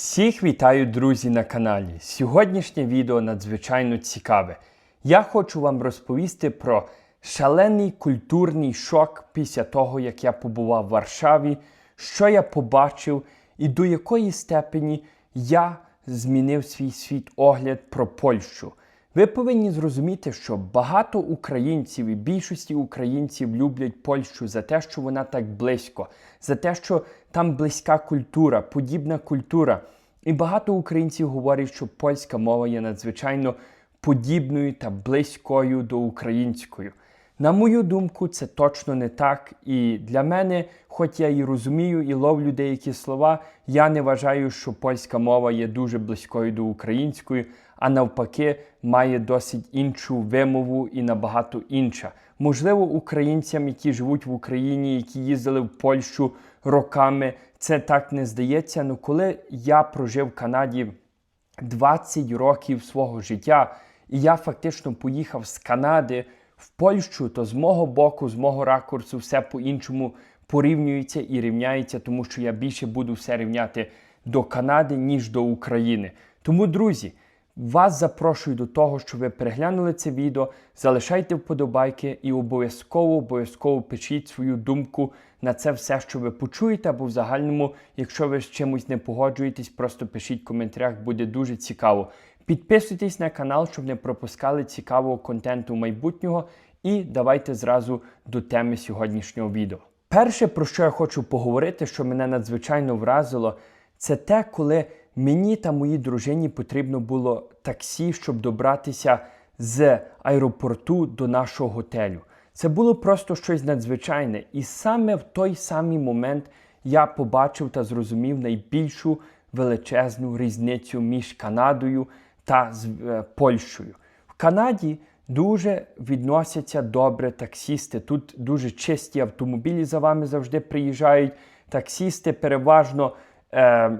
Всіх вітаю, друзі, на каналі. Сьогоднішнє відео надзвичайно цікаве. Я хочу вам розповісти про шалений культурний шок після того, як я побував в Варшаві, що я побачив і до якої степені я змінив свій світогляд про Польщу. Ви повинні зрозуміти, що багато українців і більшості українців люблять Польщу за те, що вона так близько, за те, що там близька культура, подібна культура. І багато українців говорять, що польська мова є надзвичайно подібною та близькою до української. На мою думку, це точно не так. І для мене, хоч я і розумію і ловлю деякі слова, я не вважаю, що польська мова є дуже близькою до української, а навпаки, має досить іншу вимову і набагато інша. Можливо, українцям, які живуть в Україні, які їздили в Польщу роками, це так не здається. Ну коли я прожив в Канаді 20 років свого життя, і я фактично поїхав з Канади в Польщу, то з мого боку, з мого ракурсу, все по-іншому порівнюється і рівняється, тому що я більше буду все рівняти до Канади, ніж до України. Тому, друзі, вас запрошую до того, щоб ви переглянули це відео, залишайте вподобайки і обов'язково обов'язково пишіть свою думку на це все, що ви почуєте, або в загальному, якщо ви з чимось не погоджуєтесь, просто пишіть в коментарях, буде дуже цікаво. Підписуйтесь на канал, щоб не пропускали цікавого контенту майбутнього. І давайте зразу до теми сьогоднішнього відео. Перше, про що я хочу поговорити, що мене надзвичайно вразило, це те, коли мені та моїй дружині потрібно було таксі, щоб добратися з аеропорту до нашого готелю. Це було просто щось надзвичайне. І саме в той самий момент я побачив та зрозумів найбільшу величезну різницю між Канадою та з е, Польщею. В Канаді дуже відносяться добре таксісти. Тут дуже чисті автомобілі за вами завжди приїжджають. Таксісти переважно, е,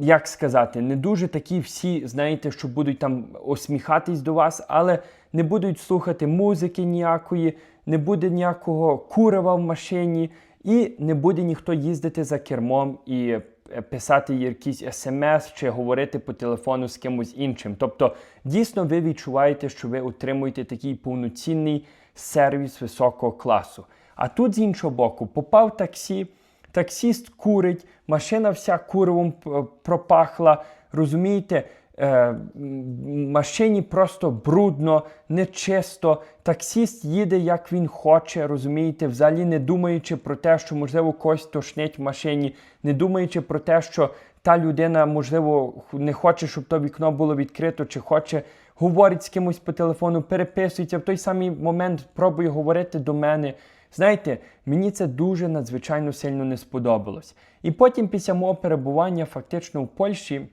як сказати, не дуже такі всі, знаєте, що будуть там осміхатись до вас, але не будуть слухати музики ніякої, не буде ніякого курева в машині, і не буде ніхто їздити за кермом і писати якісь смс чи говорити по телефону з кимось іншим. Тобто, дійсно, ви відчуваєте, що ви отримуєте такий повноцінний сервіс високого класу. А тут, з іншого боку, попав таксі, таксіст курить, машина вся куривом пропахла. Розумієте, е, машині просто брудно, нечисто. Таксіст їде, як він хоче, розумієте, взагалі не думаючи про те, що можливо когось тошнить в машині, не думаючи про те, що та людина, можливо, не хоче, щоб то вікно було відкрито, чи хоче, говорить з кимось по телефону, переписується в той самий момент, пробує говорити до мене. Знаєте, мені це дуже надзвичайно сильно не сподобалось. І потім, після мого перебування фактично в Польщі,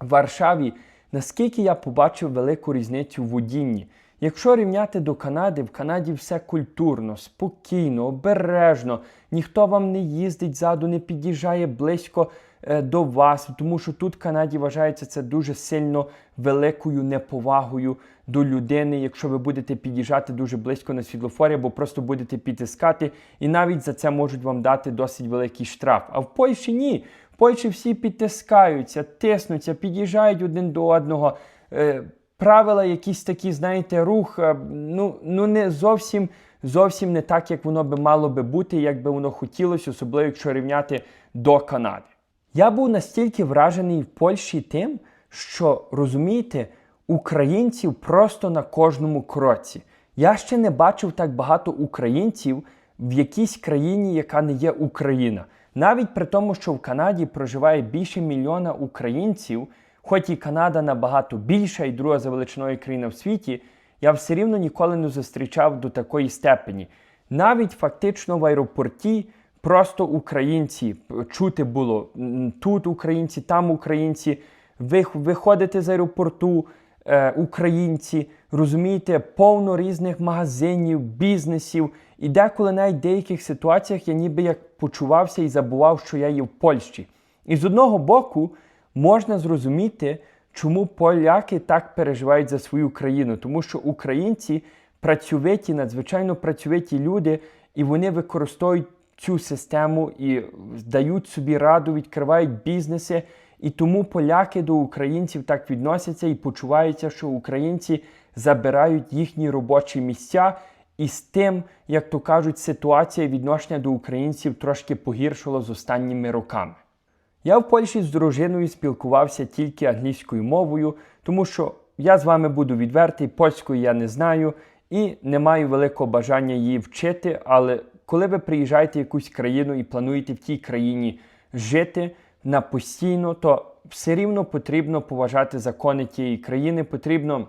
Варшаві, наскільки я побачив велику різницю в водінні. Якщо рівняти до Канади, в Канаді все культурно, спокійно, обережно, ніхто вам не їздить ззаду, не під'їжджає близько е, до вас, тому що тут в Канаді вважається це дуже сильно великою неповагою до людини, якщо ви будете під'їжджати дуже близько на світлофорі, або просто будете підтискати, і навіть за це можуть вам дати досить великий штраф. А в Польщі ні. Польщі всі підтискаються, тиснуться, під'їжджають один до одного. Е, правила якісь такі, знаєте, рух, е, ну, ну не зовсім, зовсім не так, як воно би мало би бути, як би воно хотілося, особливо якщо рівняти до Канади. Я був настільки вражений в Польщі тим, що розумієте, українців просто на кожному кроці. Я ще не бачив так багато українців в якійсь країні, яка не є Україна. Навіть при тому, що в Канаді проживає більше мільйона українців, хоч і Канада набагато більша і друга за величиною країна в світі, я все рівно ніколи не зустрічав до такої степені. Навіть фактично в аеропорті просто українці чути було тут українці, там українці. Ви виходите з аеропорту, е, українці, розумієте, повно різних магазинів, бізнесів. І деколи навіть в деяких ситуаціях я ніби як почувався і забував, що я є в Польщі. І з одного боку можна зрозуміти, чому поляки так переживають за свою країну, тому що українці працьовиті, надзвичайно працьовиті люди, і вони використовують цю систему і дають собі раду, відкривають бізнеси. І тому поляки до українців так відносяться і почуваються, що українці забирають їхні робочі місця. І з тим, як то кажуть, ситуація відношення до українців трошки погіршила з останніми роками. Я в Польщі з дружиною спілкувався тільки англійською мовою, тому що я з вами буду відвертий, польською я не знаю і не маю великого бажання її вчити. Але коли ви приїжджаєте в якусь країну і плануєте в тій країні жити на постійно, то все рівно потрібно поважати закони тієї країни, потрібно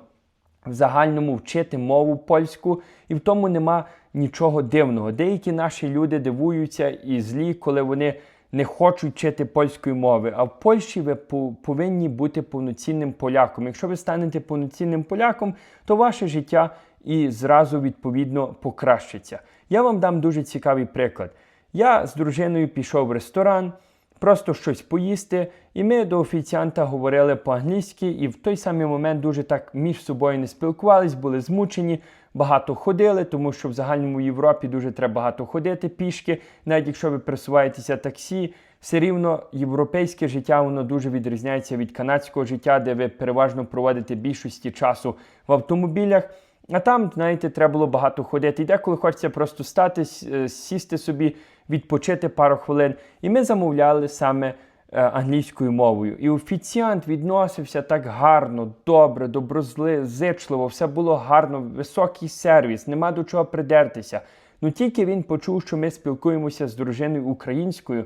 в загальному вчити мову польську, і в тому нема нічого дивного. Деякі наші люди дивуються і злі, коли вони не хочуть вчити польської мови. А в Польщі ви повинні бути повноцінним поляком. Якщо ви станете повноцінним поляком, то ваше життя і зразу відповідно покращиться. Я вам дам дуже цікавий приклад. Я з дружиною пішов в ресторан просто щось поїсти. І ми до офіціанта говорили по-англійськи, і в той самий момент дуже так між собою не спілкувались, були змучені, багато ходили, тому що в загальному Європі дуже треба багато ходити пішки. Навіть якщо ви пересуваєтеся таксі, все рівно європейське життя воно дуже відрізняється від канадського життя, де ви переважно проводите більшості часу в автомобілях. А там, знаєте, треба було багато ходити. І деколи хочеться просто стати, е, сісти собі, відпочити пару хвилин. І ми замовляли саме е, англійською мовою. І офіціант відносився так гарно, добре, доброзичливо, все було гарно, високий сервіс, нема до чого придертися. Ну тільки він почув, що ми спілкуємося з дружиною українською.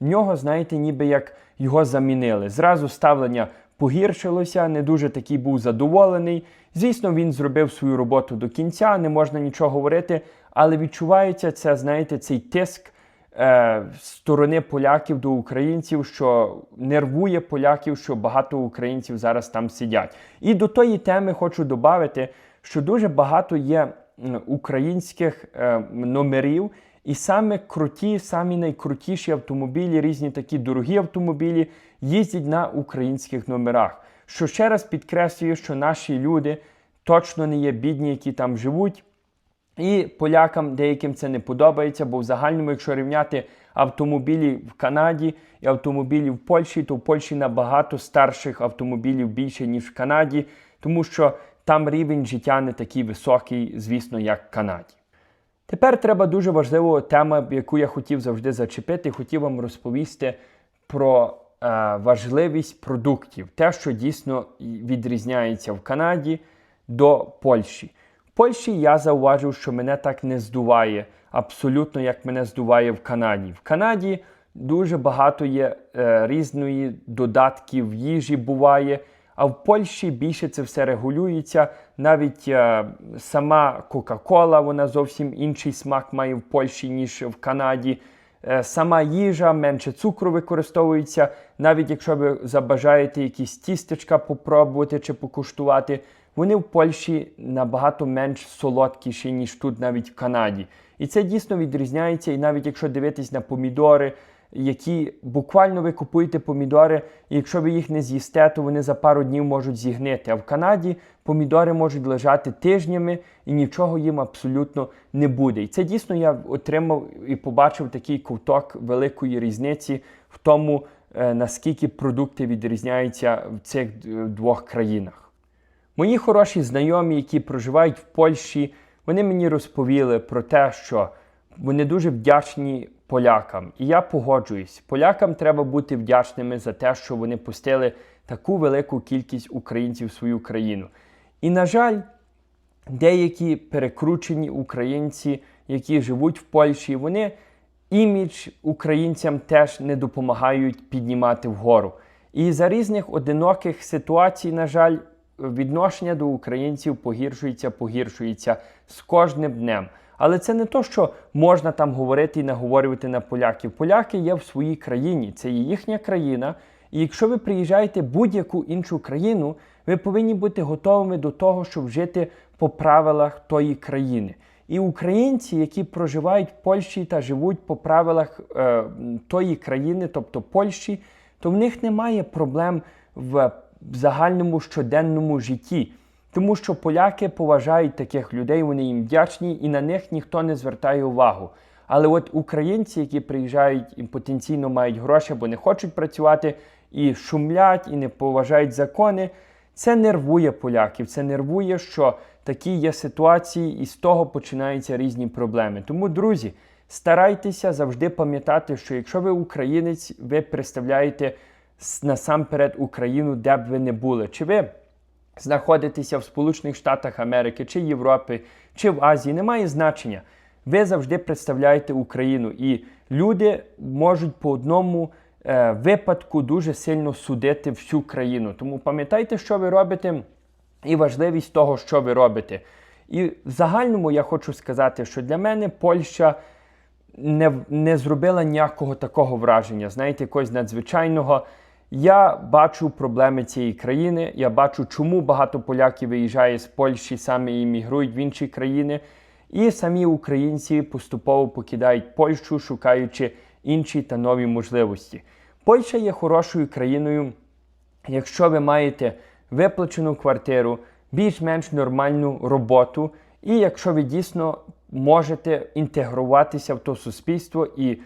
В нього, знаєте, ніби як його замінили. Зразу ставлення погіршилося, не дуже такий був задоволений. Звісно, він зробив свою роботу до кінця, не можна нічого говорити, але відчувається це, знаєте, цей тиск е, сторони поляків до українців, що нервує поляків, що багато українців зараз там сидять. І до тої теми хочу додати, що дуже багато є українських е, номерів. І саме круті, самі найкрутіші автомобілі, різні такі дорогі автомобілі їздять на українських номерах. Що ще раз підкреслює, що наші люди точно не є бідні, які там живуть. І полякам деяким це не подобається, бо в загальному, якщо рівняти автомобілі в Канаді і автомобілі в Польщі, то в Польщі набагато старших автомобілів більше, ніж в Канаді, тому що там рівень життя не такий високий, звісно, як в Канаді. Тепер треба дуже важлива тема, яку я хотів завжди зачепити, хотів вам розповісти про важливість продуктів, те, що дійсно відрізняється в Канаді до Польщі. В Польщі я зауважив, що мене так не здуває, абсолютно як мене здуває в Канаді. В Канаді дуже багато є е, різної додатків їжі буває. А в Польщі більше це все регулюється. Навіть е, сама Кока-Кола, вона зовсім інший смак має в Польщі, ніж в Канаді. Е, сама їжа, менше цукру використовується. Навіть якщо ви забажаєте якісь тістечка попробувати чи покуштувати, вони в Польщі набагато менш солодкіші, ніж тут навіть в Канаді. І це дійсно відрізняється. І навіть якщо дивитись на помідори, які буквально ви купуєте помідори, і якщо ви їх не з'їсте, то вони за пару днів можуть зігнити. А в Канаді помідори можуть лежати тижнями і нічого їм абсолютно не буде. І це дійсно я отримав і побачив такий ковток великої різниці в тому, е, наскільки продукти відрізняються в цих е, двох країнах. Мої хороші знайомі, які проживають в Польщі, вони мені розповіли про те, що вони дуже вдячні полякам. І я погоджуюсь. Полякам треба бути вдячними за те, що вони пустили таку велику кількість українців в свою країну. І, на жаль, деякі перекручені українці, які живуть в Польщі, вони імідж українцям теж не допомагають піднімати вгору. І за різних одиноких ситуацій, на жаль, відношення до українців погіршується, погіршується з кожним днем. Але це не то, що можна там говорити і наговорювати на поляків. Поляки є в своїй країні, це є їхня країна. І якщо ви приїжджаєте в будь-яку іншу країну, ви повинні бути готовими до того, щоб жити по правилах тої країни. І українці, які проживають в Польщі та живуть по правилах е, тої країни, тобто Польщі, то в них немає проблем в загальному щоденному житті. Тому що поляки поважають таких людей, вони їм вдячні, і на них ніхто не звертає увагу. Але от українці, які приїжджають і потенційно мають гроші або не хочуть працювати, і шумлять, і не поважають закони. Це нервує поляків. Це нервує, що такі є ситуації, і з того починаються різні проблеми. Тому, друзі, старайтеся завжди пам'ятати, що якщо ви українець, ви представляєте насамперед Україну, де б ви не були. Чи ви знаходитеся в Сполучених Штатах Америки, чи Європи, чи в Азії, немає значення. Ви завжди представляєте Україну, і люди можуть по одному е, випадку дуже сильно судити всю країну. Тому пам'ятайте, що ви робите, і важливість того, що ви робите. І в загальному я хочу сказати, що для мене Польща не, не зробила ніякого такого враження, знаєте, якогось надзвичайного. Я бачу проблеми цієї країни. Я бачу, чому багато поляків виїжджає з Польщі, саме і мігрують в інші країни. І самі українці поступово покидають Польщу, шукаючи інші та нові можливості. Польща є хорошою країною, якщо ви маєте виплачену квартиру, більш-менш нормальну роботу, і якщо ви дійсно можете інтегруватися в то суспільство і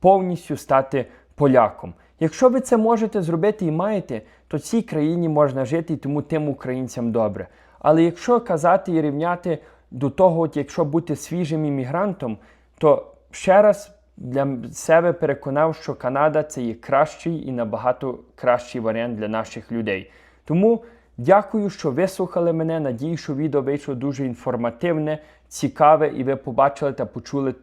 повністю стати поляком. Якщо ви це можете зробити і маєте, то цій країні можна жити і тому тим українцям добре. Але якщо казати і рівняти до того, от якщо бути свіжим іммігрантом, то ще раз для себе переконав, що Канада це є кращий і набагато кращий варіант для наших людей. Тому дякую, що вислухали мене. Надію, що відео вийшло дуже інформативне, цікаве, і ви побачили та почули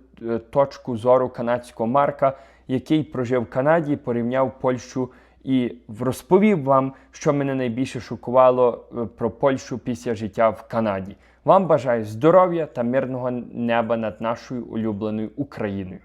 точку зору канадського Марка, який прожив в Канаді, порівняв Польщу і розповів вам, що мене найбільше шокувало е, про Польщу після життя в Канаді. Вам бажаю здоров'я та мирного неба над нашою улюбленою Україною.